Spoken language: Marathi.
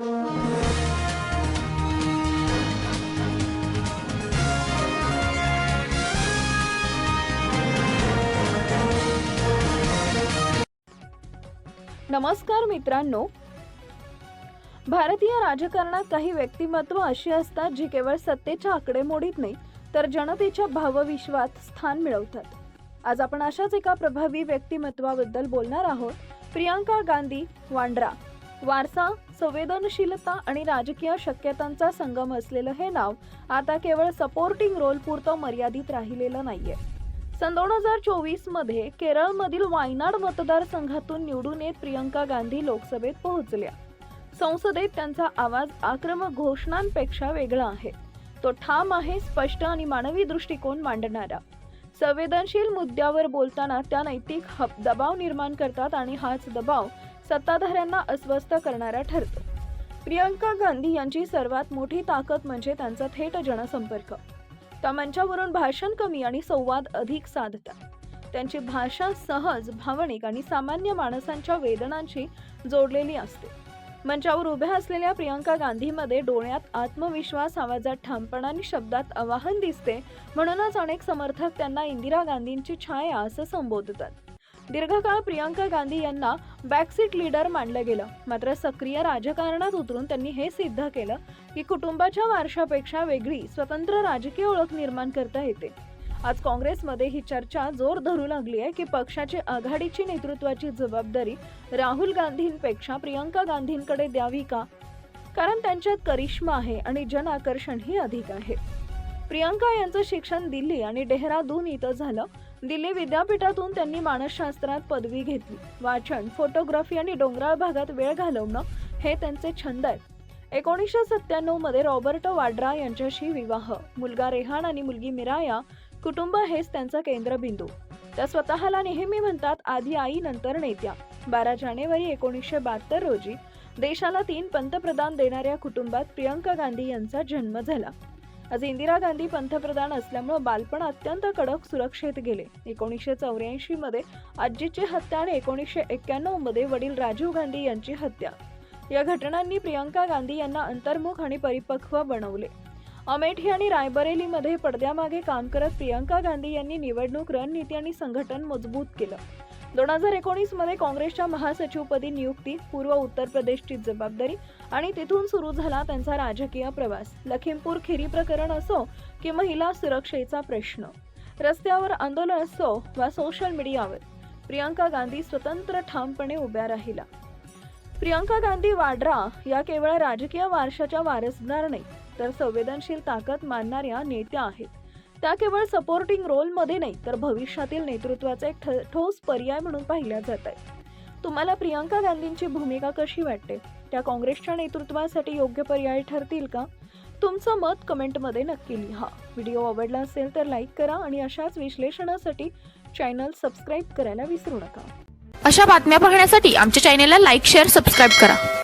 नमस्कार मित्रांनो. भारतीय राजकारणात काही व्यक्तिमत्व अशी असतात जी केवळ सत्तेच्या आकडेमोडीत नाही तर जनतेच्या भावविश्वात स्थान मिळवतात. आज आपण अशाच एका प्रभावी व्यक्तिमत्वाबद्दल बोलणार आहोत प्रियांका गांधी वांड्रा. वारसा संवेदनशीलता आणि राजकीय शक्यतांचा संगम असलेलं हे नाव आता केवळ सपोर्टिंग रोल पुरतं मर्यादित राहिलेलं नाहीये. सन दोन हजार चोवीसमध्ये केरळमधील वायनाड मतदारसंघातून निवडून येत प्रियंका गांधी लोकसभेत पोहोचल्या. संसदेत त्यांचा आवाज आक्रमक घोषणांपेक्षा वेगळा आहे. तो ठाम आहे स्पष्ट आणि मानवी दृष्टिकोन मांडणारा. संवेदनशील मुद्द्यावर बोलताना त्या नैतिक हब- दबाव निर्माण करतात आणि हाच दबाव सत्ताधाऱ्यांना अस्वस्थ करणारा ठरतो. प्रियंका गांधी यांची सर्वात मोठी ताकद म्हणजे त्यांचा थेट जनसंपर्क. त्या मंचावरून भाषण कमी आणि संवाद अधिक साधतात. त्यांची भाषा सहज भावनिक आणि सामान्य माणसांच्या वेदनांशी जोडलेली असते. मंचावर उभ्या असलेल्या प्रियंका गांधीमध्ये डोळ्यात आत्मविश्वास आवाजात ठामपणा आणि शब्दात आवाहन दिसते म्हणूनच अनेक समर्थक त्यांना इंदिरा गांधींची छाया असं संबोधतात. दीर्घकाळ प्रियांका गांधी यांना बॅकसीट लीडर मानलं गेलं. मात्र सक्रिय राजकारणात उतरून त्यांनी हे सिद्ध केलं की कुटुंबाच्या वारशापेक्षा वेगळी स्वतंत्र राजकीय ओळख निर्माण करता येते. आज काँग्रेसमध्ये ही चर्चा जोर धरू लागली आहे की पक्षाची आघाडीची नेतृत्वाची जबाबदारी राहुल गांधींपेक्षा प्रियंका गांधींकडे द्यावी का? कारण त्यांच्यात करिश्मा आहे आणि जन आकर्षणही अधिक आहे. प्रियंका यांचं शिक्षण दिल्ली आणि डेहराडून इथं झालं. दिल्ली विद्यापीठातून त्यांनी मानसशास्त्रात पदवी घेतली. वाचन फोटोग्राफी आणि डोंगराळ भागात वेळ घालवणं हे त्यांचे छंद आहेत. एकोणीसशे सत्त्याण्णवमध्ये रॉबर्ट वाड्रा यांच्याशी विवाह. मुलगा रेहान आणि मुलगी मिराया कुटुंब हेच त्यांचा केंद्रबिंदू. त्या स्वतःला नेहमी म्हणतात आधी आई नंतर नेत्या. बारा जानेवारी एकोणीसशे बहात्तर रोजी देशाला तीन पंतप्रधान देणाऱ्या कुटुंबात प्रियंका गांधी यांचा जन्म झाला. आज इंदिरा गांधी पंतप्रधान असल्यामुळे बालपण अत्यंत कडक सुरक्षेत गेले. एकोणीसशे चौऱ्याऐंशी मध्ये आजीची हत्या आणि एकोणीसशे एक्क्याण्णवमध्ये वडील राजीव गांधी यांची हत्या. या घटनांनी प्रियंका गांधी यांना अंतर्मुख आणि परिपक्व बनवले. अमेठी आणि रायबरेलीमध्ये पडद्यामागे काम करत प्रियंका गांधी यांनी निवडणूक रणनीती आणि संघटन मजबूत केलं. दोन हजार एकोणीसमध्ये काँग्रेसच्या महासचिवपदी नियुक्ती पूर्व उत्तर प्रदेशची जबाबदारी आणि तिथून सुरू झाला त्यांचा राजकीय प्रवास. लखीमपूर खिरी प्रकरण असो की महिला सुरक्षेचा प्रश्न. रस्त्यावर आंदोलन असो वा सोशल मीडियावर प्रियंका गांधी स्वतंत्र ठामपणे उभ्या राहिला प्रियंका गांधी वाड्रा या केवळ राजकीय वारशाच्या वारसदार नाही तर संवेदनशील ताकद मानणाऱ्या नेत्या आहेत. त्या केवळ सपोर्टिंग रोलमध्ये नाही तर भविष्यातील नेतृत्वाचा एक ठ- ठोस पर्याय म्हणून पाहिल्या जात आहे तुम्हाला प्रियंका गांधींची भूमिका कशी वाटते? त्या काँग्रेसच्या नेतृत्वासाठी योग्य पर्याय ठरतील का? तुमचं मत कमेंटमध्ये नक्की लिहा. व्हिडिओ आवडला असेल तर लाईक करा आणि अशाच विश्लेषणासाठी चॅनल सबस्क्राईब करायला विसरू नका. अशा बातम्या पाहण्यासाठी आमच्या चॅनेलला लाईक शेअर सबस्क्राईब करा.